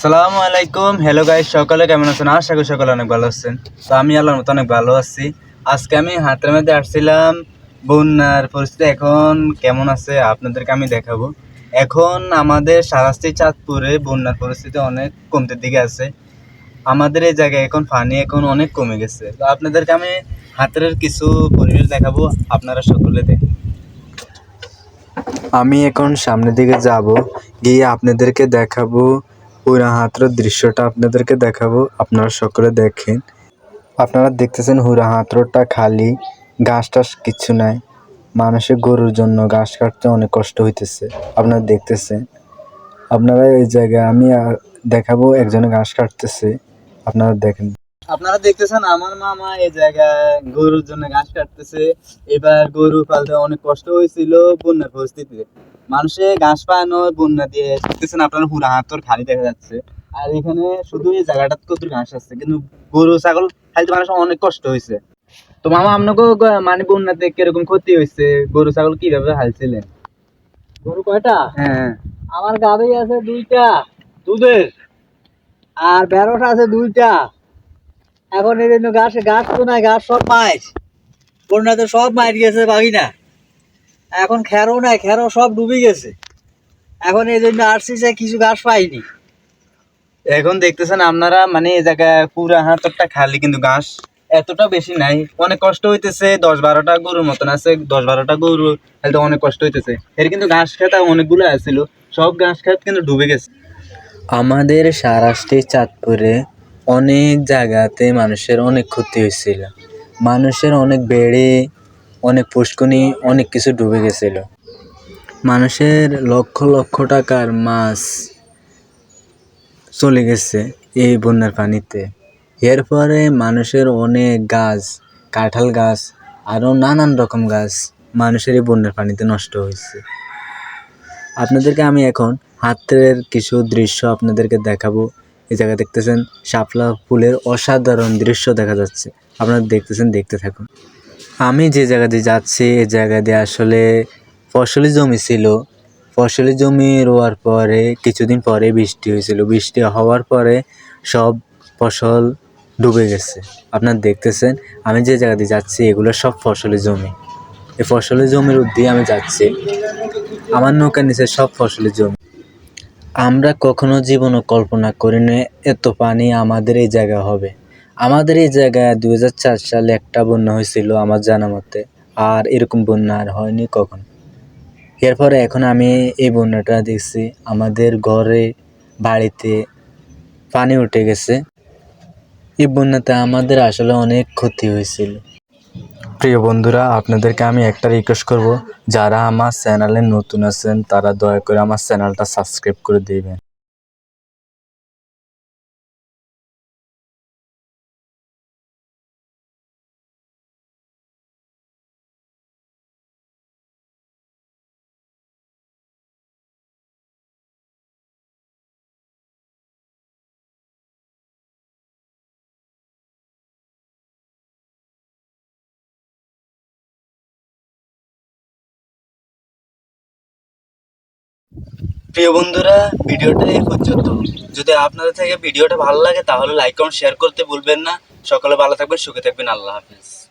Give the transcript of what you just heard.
সালামু আলাইকুম। Hello guys সকলে কেমন আছেন? আশা করি সকলে অনেক ভালো আছেন। তো আমি আল্লাহর মতো অনেক ভালো আছি। আজকে আমি হাতের মধ্যে আসছিলাম বন্যার পরিস্থিতি। এখন কেমন আছে আপনাদেরকে আমি দেখাবো। এখন আমাদের সারাস্তি চাঁদপুরে বন্যার পরিস্থিতি অনেক কমতে দিকে আছে। আমাদের এই জায়গায় এখন পানি এখন অনেক কমে গেছে। তো আপনাদেরকে আমি হাতের কিছু পরিবেশ দেখাবো আপনারা সকলে দেখুন। আমি এখন সামনের দিকে যাব, গিয়ে আপনাদেরকে দেখাবো পুরা হাতর দৃশ্যটা আপনাদেরকে দেখাবো, আপনারা সকলে দেখেন। আপনারা দেখতেছেন হুরা হাতরটা খালি ঘাস টাস কিছু নাই। মানুষের গরুর জন্য ঘাস কাটতে অনেক কষ্ট হইতেছে, আপনারা দেখতেছেন। আপনারা এই জায়গায় আমি দেখাবো একজনে ঘাস কাটতেছে, আপনারা দেখেন। আপনারা দেখতেছেন আমার মামা এই জায়গায় গরুর জন্য ঘাস কাটতেছে। এবার গরু পালতে অনেক কষ্ট হয়েছিল বন্যার পরিস্থিতিতে। মানুষে ঘাস পানো বন্যা দিয়ে দেখতেছেন আপনার পুরা হাতর খালি দেখা যাচ্ছে। আর এখানে শুধু এই জায়গাটা কত ঘাস আছে কিন্তু গরু ছাগল খাইতে মানুষের অনেক কষ্ট হয়েছে। তো মামা আপনাকে মানে বন্যাতে কীরকম ক্ষতি হয়েছে? গরু ছাগল কীভাবে হালছিলেন? গরু কয়টা? হ্যাঁ। আমার গাভী আছে দুইটা দুধের। আর বেরোটা আছে দুইটা। এখন এই জন্য গাছ গাছ তো নাই গাছ সব মাছ। বন্যাতে সব মার গেছে বাকি না এখন খেরো নাই খেরো সব ডুবে গেছে। এখন এই জন্য আসছি যে কিছু গাছ পাইনি। এখন দেখতেছেন আপনারা মানে এই জায়গায় পুরা হাতটা খালি কিন্তু ঘাস। এতটা বেশি নাই। অনেক কষ্ট হইতেছে দশ বারোটা গরুর মতন আছে দশ বারোটা গরু তাহলে তো অনেক কষ্ট হইতেছে। এর কিন্তু ঘাস খেত অনেকগুলো আছিল সব ঘাস খেত কিন্তু ডুবে গেছে। আমাদের সারাষ্ট্রে চাঁদপুরে অনেক জায়গাতে মানুষের অনেক ক্ষতি হয়েছিল। মানুষের অনেক বেড়ে অনেক পুষ্কনি, অনেক কিছু ডুবে গেছিল। মানুষের লক্ষ লক্ষ টাকার মাছ চলে গেছে এই বন্যার পানিতে। এরপরে মানুষের অনেক গাছ, কাঁঠাল গাছ আরও নানান রকম গাছ মানুষের এই বন্যার পানিতে নষ্ট হয়েছে। আপনাদেরকে আমি এখন হাতের কিছু দৃশ্য আপনাদেরকে দেখাবো। এই জায়গা দেখতেছেন শাপলা ফুলের অসাধারণ দৃশ্য দেখা যাচ্ছে। আপনারা দেখতেছেন, দেখতে থাকুন। আমি যে জায়গা দিয়ে যাচ্ছি এই জায়গা দিয়ে আসলে ফসলি জমি ছিল। ফসলি জমি রোয়ার পরে, কিছুদিন পরে বৃষ্টি হয়েছিল। বৃষ্টি হওয়ার পরে সব ফসল ডুবে গেছে। আপনার দেখতেছেন, আমি যে জায়গা দিয়ে যাচ্ছি, এগুলো সব ফসলি জমি। এই ফসলি জমির দিয়ে আমি যাচ্ছি। আমার নৌকার নিচে সব ফসলি জমি। আমরা কখনো জীবনও কল্পনা করি করিনি এত পানি আমাদের এই জায়গা হবে। আমাদের এই জায়গায় দু হাজার চার সালে একটা বন্যা হয়েছিল আমার জানা মতে, আর এরকম বন্যা আর হয়নি কখন। এরপরে এখন আমি এই বন্যাটা দেখছি, আমাদের ঘরে, বাড়িতে পানি উঠে গেছে। এই বন্যাতে আমাদের আসলে অনেক ক্ষতি হয়েছিল। প্রিয় বন্ধুরা, আপনাদেরকে আমি একটা রিকোয়েস্ট করব, যারা আমার চ্যানেলে নতুন আছেন, তারা দয়া করে আমার চ্যানেলটা সাবস্ক্রাইব করে দিবেন। প্রিয় বন্ধুরা, ভিডিওটা এই পর্যন্ত। যদি আপনাদের থেকে ভিডিওটা ভালো লাগে, তাহলে লাইক কমেন্ট শেয়ার করতে ভুলবেন না। সকলে ভালো থাকবেন, সুখে থাকবেন। আল্লাহ হাফিজ।